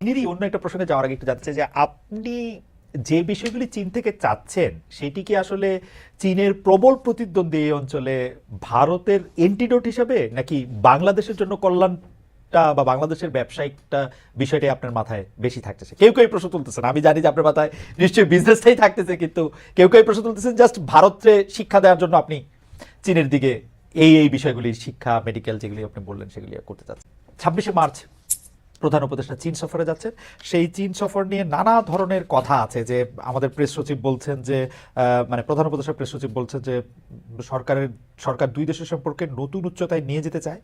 চীনেরই অন্য একটা প্রসঙ্গে যাওয়ার আগে একটু চাই যে আপনি যে বিষয়গুলি চীন থেকে চাচ্ছেন, সেটি কি আসলে চীনের প্রবল প্রতিদ্বন্দ্বী এই অঞ্চলে ভারতের এন্টিডোট হিসাবে, নাকি বাংলাদেশের জন্য কল্যাণটা বা বাংলাদেশের ব্যবসায়িকটা আপনার মাথায় বেশি থাকতেছে? কেউ কেউ প্রশ্ন তুলতেছেন। আমি জানি যে আপনার মাথায় নিশ্চয়ই বিজনেসটাই থাকতেছে, কিন্তু কেউ কেউ প্রশ্ন তুলতেছেন জাস্ট ভারতকে শিক্ষা দেওয়ার জন্য আপনি চীনের দিকে এই এই বিষয়গুলি, শিক্ষা মেডিকেল যেগুলি আপনি বললেন, সেগুলি করতে চাচ্ছেন। ছাব্বিশে মার্চ প্রধান উপদেষ্টা চীন সফরে যাচ্ছেন। সেই চীন সফর নিয়ে নানা ধরনের কথা আছে যে আমাদের প্রেস সচিব বলছেন যে মানে প্রধান উপদেষ্টা প্রেস সচিব বলছেন যে, সরকারের, সরকার দুই দেশের সম্পর্কে নতুন উচ্চতায় নিয়ে যেতে চায়।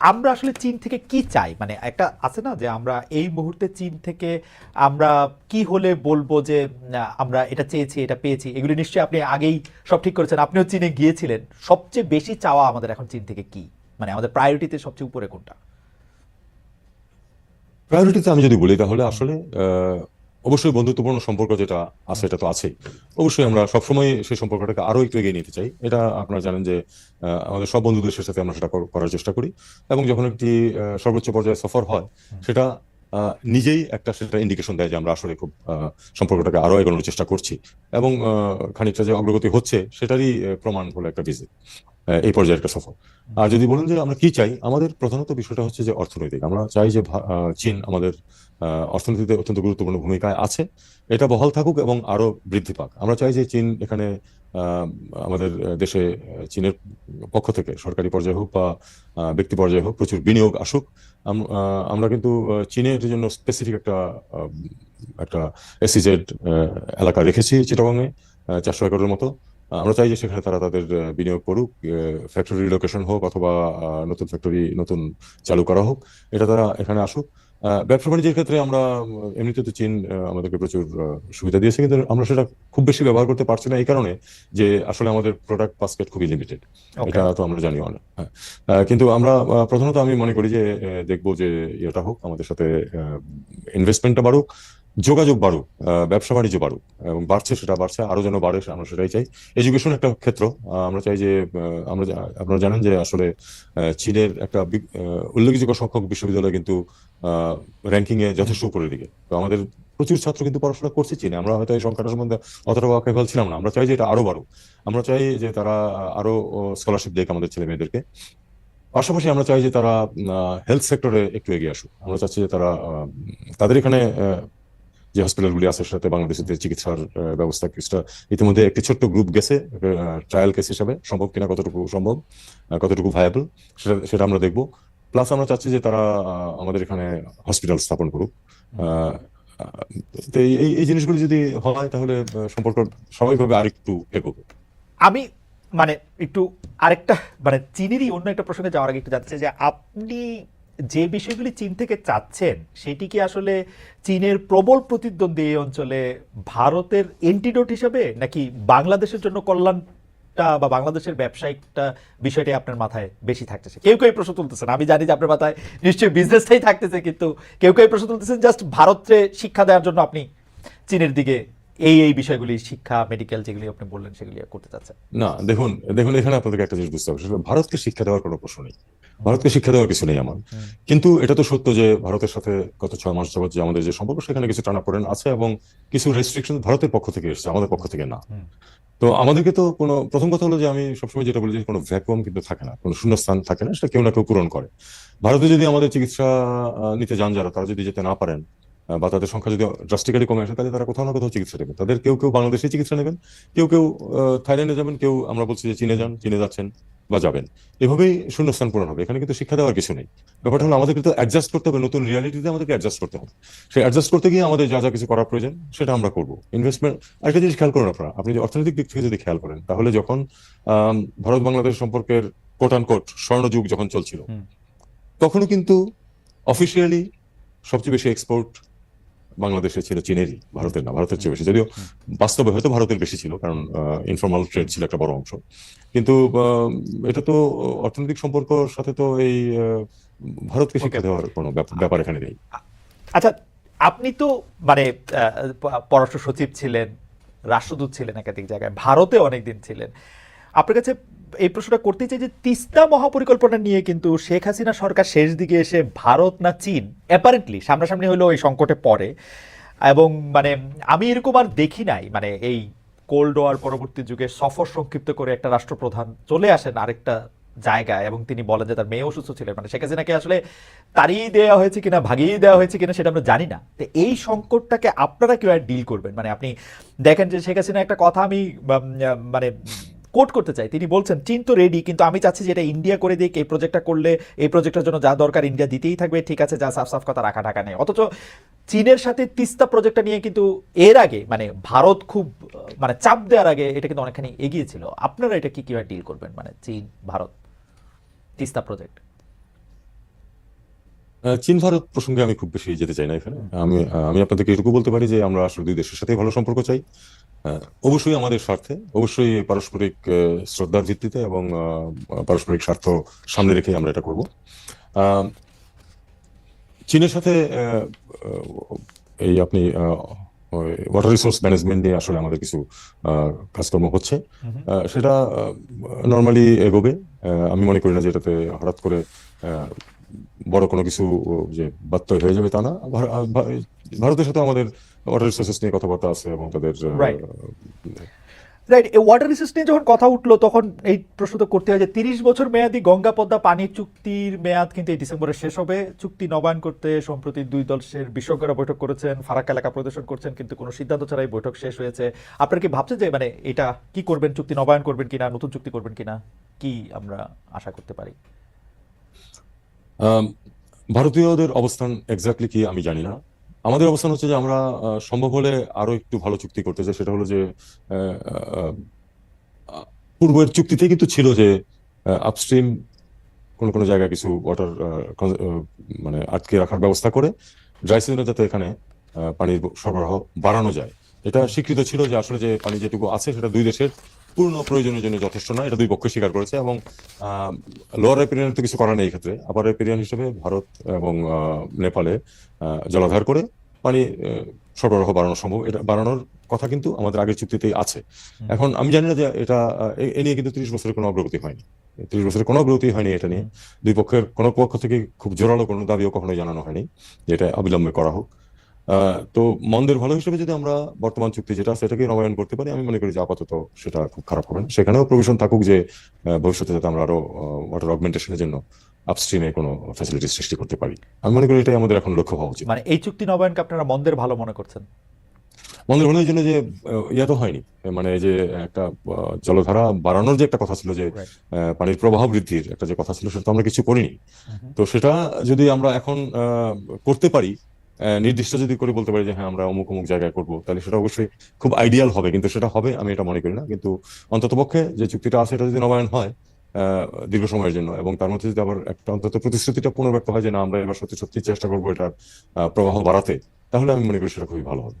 আমরা আসলে চীন থেকে কি চাই? মানে একটা আছে না যে আমরা এই মুহূর্তে চীন থেকে আমরা কি হলে বলব যে আমরা এটা চেয়েছি, এটা পেয়েছি। এগুলি নিশ্চয়ই আপনি আগেই সব ঠিক করেছেন। আপনিও চীনে গিয়েছিলেন। সবচেয়ে বেশি চাওয়া আমাদের এখন চীন থেকে কি? মানে আমাদের প্রায়োরিটিতে সবচেয়ে উপরে কোনটা? প্রায়োরিটিতে আমি যদি বলি তাহলে আসলে অবশ্যই বন্ধুত্বপূর্ণ সম্পর্ক যেটা আছে এটা তো আছেই। অবশ্যই আমরা সবসময় সেই সম্পর্কটাকে আরও একটু এগিয়ে নিতে চাই। এটা আপনারা জানেন যে আমাদের সব বন্ধুদের সাথে আমরা সেটা করার চেষ্টা করি। এবং যখন একটি সর্বোচ্চ পর্যায়ে সফর হয় সেটা নিজেই একটা সেটা ইন্ডিকেশন দেয় যে আমরা আসলে খুব সম্পর্কটাকে আরও এগোনোর চেষ্টা করছি। এবং খানিকটা যে অগ্রগতি হচ্ছে সেটারই প্রমাণ হলো একটা ভিজিট এই পর্যায়ের সফর আর যদি বলেন যে আমরা কি চাই, আমাদের প্রধানত বিষয়টা হচ্ছে যে অর্থনৈতিক। আমরা চাই যে চীন আমাদের অর্থনীতিতে অত্যন্ত গুরুত্বপূর্ণ ভূমিকায় আছে। এটা বহাল থাকুক এবং আরও বৃদ্ধি পাক। আমরা চাই যে চীন এখানে আমাদের দেশে চীনের পক্ষ থেকে, সরকারি পর্যায়ে হোক বা ব্যক্তি পর্যায়ে হোক, প্রচুর বিনিয়োগ আসুক। আম- আমরা কিন্তু চীনের জন্য স্পেসিফিক একটা একটা এসিজেড এলাকা রেখেছি চিটাগংয়ে চারশো একরের মতো। আমরা চাই যে সেখানে তারা তাদের বিনিয়োগ করুক ফ্যাক্টরি রিলোকেশন হোক অথবা নতুন ফ্যাক্টরি নতুন চালু করা হোক এটা তারা এখানে আসুক। ব্যবসা বাণিজ্যের ক্ষেত্রে আমরা এমনিতে তো চীন আমাদেরকে প্রচুর সুবিধা দিয়েছে কিন্তু আমরা সেটা খুব বেশি ব্যবহার করতে পারছি না এই কারণে যে আসলে আমাদের প্রোডাক্ট বাস্কেট খুবই লিমিটেড এটা তো আমরা জানি অনেক হ্যাঁ। কিন্তু আমরা প্রধানত আমি মনে করি যে দেখব যে ইয়েটা হোক আমাদের সাথে ইনভেস্টমেন্টটা বাড়ুক। যোগাযোগ বাড়ুক ব্যবসা বাণিজ্য বাড়ুক, এবং বাড়ছে সেটা বাড়ছে, আরও যেন বাড়ে আমরা সেটাই চাই। এডুকেশন একটা ক্ষেত্র আমরা চাই যে আমরা আপনারা জানেন যে আসলে চীনের একটা উল্লেখযোগ্য সংখ্যক বিশ্ববিদ্যালয় কিন্তু র্যাঙ্কিং এ যথেষ্ট উপরের দিকে। তো আমাদের প্রচুর ছাত্র কিন্তু পড়াশোনা করছে চীনে। আমরা হয়তো এই সংখ্যাটা সম্বন্ধে অতটা ওয়াকিবহাল ছিলাম না। আমরা চাই যে এটা আরও বাড়ুক। আমরা চাই যে তারা আরও স্কলারশিপ দেখ আমাদের ছেলে মেয়েদেরকে। পাশাপাশি আমরা চাই যে তারা হেলথ সেক্টরে একটু এগিয়ে আসুক। আমরা চাচ্ছি যে তারা তাদের এখানে যে হসপিটালগুলি আছে, সেটাতে বাংলাদেশের চিকিৎসার ব্যবস্থা কিছুটা ইতিমধ্যে একটি ছোট্ট গ্রুপ গেছে ট্রায়াল কেস হিসাবে। সম্ভব কিনা, কতটুকু সম্ভব কতটুকু ভায়াবল, সেটা সেটা আমরা দেখব। প্লাস আমরা চাচ্ছি যে তারা আমাদের এখানে হসপিটাল স্থাপন করুক। এই, এই- জিনিসগুলো যদি হয়, তাহলে সম্পর্ক স্বাভাবিকভাবে আরেকটু এগোবে। আমি মানে একটু আরেকটা মানে চীনেরই অন্য একটা প্রসঙ্গে যাওয়ার আগে একটু চাই যে আপনি যে বিষয়গুলি চীন থেকে চাচ্ছেন, সেটি কি আসলে চীনের প্রবল প্রতিদ্বন্দ্বী এই অঞ্চলে ভারতের এন্টিডোট হিসাবে, নাকি বাংলাদেশের জন্য কল্যাণটা বা বাংলাদেশের ব্যবসায়িকটা বিষয়টাই আপনার মাথায় বেশি থাকতেছে? কেউ কেউ প্রশ্ন তুলতেছেন। আমি জানি যে আপনার মাথায় নিশ্চয়ই বিজনেসটাই থাকতেছে, কিন্তু কেউ কেউ প্রশ্ন তুলতেছেন জাস্ট ভারতকে শিক্ষা দেওয়ার জন্য আপনি চীনের দিকে এই এই বিষয়গুলি, শিক্ষা মেডিকেল যেগুলি আপনি বললেন, সেগুলি করতে চাচ্ছেন। না, দেখুন দেখুন, এখানে আপনাদেরকে একটা জিনিস বুঝতে হবে। ভারতকে শিক্ষা দেওয়ার কোনো প্রশ্ন নেই। ভারতকে শিক্ষা দেওয়ার কিছু নেই আমার। কিন্তু এটা তো সত্য যে ভারতের সাথে গত ছয় মাস যাবত যে আমাদের যে সম্পর্ক সেখানে কিছু টানাপোড়েন আছে এবং কিছু রেস্ট্রিকশন ভারতের পক্ষ থেকে এসেছে আমাদের পক্ষ থেকে না। তো আমাদেরকে তো কোনো প্রথম কথা হলো যে আমি সবসময় যেটা বলি যে কোনো ভ্যাকুয়াম কিন্তু থাকে না কোনো শূন্যস্থান থাকে না সেটা কেউ না কেউ পূরণ করে। ভারতে যদি আমাদের চিকিৎসা নিতে যান যারা তারা যদি যেতে না পারেন বা তাদের সংখ্যা যদি ড্রাস্টিক্যালি কমে আসে তাহলে তারা কোথাও না কোথাও চিকিৎসা নেবেন তাদের কেউ কেউ বাংলাদেশে চিকিৎসা নেবেন কেউ কেউ থাইল্যান্ডে যাবেন কেউ আমরা বলছি যে চীনে যান চীনে যাচ্ছেন। বা যাবেন। এভাবেই শূন্যস্থান পূরণ হবে। এখানে কিন্তু শিক্ষা দেওয়ার কিছু নেই। ব্যাপারটা হলো আমাদের কিন্তু অ্যাডজাস্ট করতে হবে নতুন রিয়ালিটিতে আমাদেরকে অ্যাডজাস্ট করতে হবে। সেই অ্যাডজাস্ট করতে গিয়ে আমাদের যা যা কিছু করার প্রয়োজন সেটা আমরা করব। ইনভেস্টমেন্ট আরেকটা জিনিস খেয়াল করুন আপনারা। আপনি যদি অর্থনৈতিক দিক থেকে যদি খেয়াল করেন তাহলে যখন ভারত বাংলাদেশ সম্পর্কের কোট আন কোট স্বর্ণযুগ যখন চলছিল তখনও কিন্তু অফিসিয়ালি সবচেয়ে বেশি এক্সপোর্ট বাংলাদেশে ছিল চীনেরই ভারতের না ভারতের চেয়ে বেশি। যদিও বাস্তবে হয়তো ভারতের বেশি ছিল কারণ ইনফর্মাল ট্রেড ছিল একটা বড় অংশ। কিন্তু এটা তো অর্থনৈতিক সম্পর্কর সাথে তো এই ভারতকে শিক্ষা দেওয়ার কোনো ব্যাপ- ব্যাপার এখানে নেই। আচ্ছা আপনি তো মানে পররাষ্ট্র সচিব ছিলেন রাষ্ট্রদূত ছিলেন একাধিক জায়গায় ভারতে অনেকদিন ছিলেন। আপনার কাছে এই প্রশ্নটা করতে চাই যে তিস্তা মহাপরিকল্পনা নিয়ে কিন্তু শেখ হাসিনা সরকার শেষ দিকে এসে ভারত না চীন? অ্যাপারেন্টলি সামনাসামনি হলেও এই সংকটে পড়ে। এবং মানে আমি এরকম আর দেখি নাই। মানে এই কোল্ড ওয়ার পরবর্তী যুগে সফর সংক্ষিপ্ত করে একটা রাষ্ট্রপ্রধান চলে আসেন আরেকটা জায়গায় এবং তিনি বলেন যে তার মেয়ে অসুস্থ ছিলেন। মানে শেখ হাসিনাকে আসলে তাড়িয়ে দেওয়া হয়েছে কিনা, ভাগিয়ে দেওয়া হয়েছে কিনা সেটা আমরা জানি না। তো এই সংকটটাকে আপনারা কীভাবে ডিল করবেন? মানে আপনি দেখেন যে শেখ হাসিনা একটা কথা আমি মানে কোট করতে চাই। তিনি বলছেন চীন তো রেডি কিন্তু আমি চাচ্ছি যে এটা ইন্ডিয়া করে দিক, এই প্রজেক্টটা করলে, এই প্রজেক্টের জন্য যা দরকার ইন্ডিয়া দিতেই থাকবে, ঠিক আছে, যা সাফ সাফ কথা রাখা ঢাকা নেই। অথচ চীনের সাথে তিস্তা প্রজেক্টটা নিয়ে কিন্তু এর আগে মানে ভারত খুব মানে চাপ দেওয়ার আগে এটা কিন্তু অনেকখানি এগিয়েছিল আপনারা এটা কি, কীভাবে ডিল করবেন মানে চীন, ভারত, তিস্তা প্রজেক্ট চীন, ভারত প্রসঙ্গে আমি খুব বেশি যেতে চাই না এখানে। আমি আমি আপনাদেরকে এটুকু বলতে পারি যে আমরা আসলে দুই দেশের সাথে ভালো সম্পর্ক চাই। অবশ্যই আমাদের স্বার্থে অবশ্যই পারস্পরিক শ্রদ্ধার ভিত্তিতে এবং পারস্পরিক স্বার্থ সামনে রেখে আমরা এটা করব। চীনের সাথে এই আপনি ওয়াটার রিসোর্স ম্যানেজমেন্ট নিয়ে আসলে আমাদের কিছু কাজকর্ম হচ্ছে। সেটা নর্মালি এগোবে। আমি মনে করি না যে এটাতে হঠাৎ করে আহ, বড় কোনো কিছু যে বাত্যয় হয়ে যাবে তা না। ভারতের সাথে আমাদের ওয়াটার রিসোর্সেস নিয়ে কথাবার্তা আছে এবং তাদের রাইট ওয়াটার রিসোর্স নিয়ে যখন কথা উঠল তখন এই প্রশ্ন তো করতে হয় যে তিরিশ বছর মেয়াদি গঙ্গা পদ্মা পানি চুক্তির মেয়াদ কিন্তু এই ডিসেম্বরে শেষ হবে। চুক্তি নবায়ন করতে সম্প্রতি দুই দলের বিশেষজ্ঞরা বৈঠক করেছেন ফারাক এলাকা প্রদর্শন করছেন কিন্তু কোনো সিদ্ধান্ত ছাড়াই বৈঠক শেষ হয়েছে। আপনারা কি ভাবছেন যে মানে এটা কি করবেন চুক্তি নবায়ন করবেন কিনা নতুন চুক্তি করবেন কিনা কি আমরা আশা করতে পারি? ভারতীয়দের অবস্থান এক্স্যাক্টলি কি আমি জানি না। আমাদের অবস্থান হচ্ছে যে আমরা সম্ভব হলে আরও একটু ভালো চুক্তি করতে চাই। সেটা হলো যে পূর্বের চুক্তিতে কিন্তু ছিল যে আপস্ট্রিম কোন কোন জায়গায় কিছু ওয়াটার মানে আটকে রাখার ব্যবস্থা করে ড্রাই সিজনে যাতে এখানে পানির সরবরাহ বাড়ানো যায়। এটা স্বীকৃত ছিল যে আসলে যে পানি যেটুকু আছে সেটা দুই দেশের পূর্ণ প্রয়োজনের জন্য যথেষ্ট নয় এটা দুই পক্ষ স্বীকার করেছে এবং লোয়ার রেপিরিয়ান তো কিছু করার নেই ক্ষেত্রে। আপার রেপিরিয়ান হিসেবে ভারত এবং আহ, নেপালে আহ, জলাধার করে পানি সরবরাহ বাড়ানো সম্ভব। এটা বাড়ানোর কথা কিন্তু আমাদের আগের চুক্তিতেই আছে। এখন আমি জানি না যে এটা এ- নিয়ে কিন্তু ত্রিশ বছরের কোনো অগ্রগতি হয়নি। ত্রিশ বছরের কোনো অগ্রগতি হয়নি এটা নিয়ে। দুই পক্ষের কোনো পক্ষ থেকে খুব জোরালো কোনো দাবিও কখনোই জানানো হয়নি যে এটা অবিলম্বে করা হোক। তো মন্দের ভালো হিসেবে যদি আমরা বর্তমান চুক্তি যেটা আছে সেটাকে নবায়ন করতে পারি আমি মনে করি যে আপাতত সেটা খুব খারাপ হবে না। সেখানেও প্রভিশন থাকুক যে ভবিষ্যতে যাতে আমরা আরও ওয়াটার অগমেন্টেশনের জন্য আপস্ট্রিমে কোনো ফ্যাসিলিটি সৃষ্টি করতে পারি। আমি মনে করি এটাই আমাদের এখন লক্ষ্য হওয়া উচিত। মানে এই চুক্তি নবায়নকে আপনারা মন্দের ভালো মনে করছেন? মন্দের ভালো জন্য যে ইয়া তো হয়নি। মানে যে একটা জলধারা বাড়ানোর যে একটা কথা ছিল যে পানির প্রবাহ বৃদ্ধির একটা যে কথা ছিল সেটা তো আমরা কিছু করিনি। তো সেটা যদি আমরা এখন আহ, করতে পারি নির্দিষ্ট যদি করে বলতে পারি যে হ্যাঁ আমরা অমুক অমুক জায়গায় করব, তাহলে সেটা অবশ্যই খুব আইডিয়াল হবে, কিন্তু সেটা হবে, আমি এটা মনে করি না। কিন্তু অন্তত পক্ষে যে চুক্তিটা আছে, এটা যদি নবায়ন হয় দীর্ঘ সময়ের জন্য, এবং তার মধ্যে যদি আবার একটা অন্তত প্রতিশ্রুতিটা পুনর্ব্যক্ত হয় যে, না, আমরা এবার সত্যি সত্যি চেষ্টা করব এটার প্রবাহ বাড়াতে, তাহলে আমি মনে করি সেটা খুবই ভালো হবে।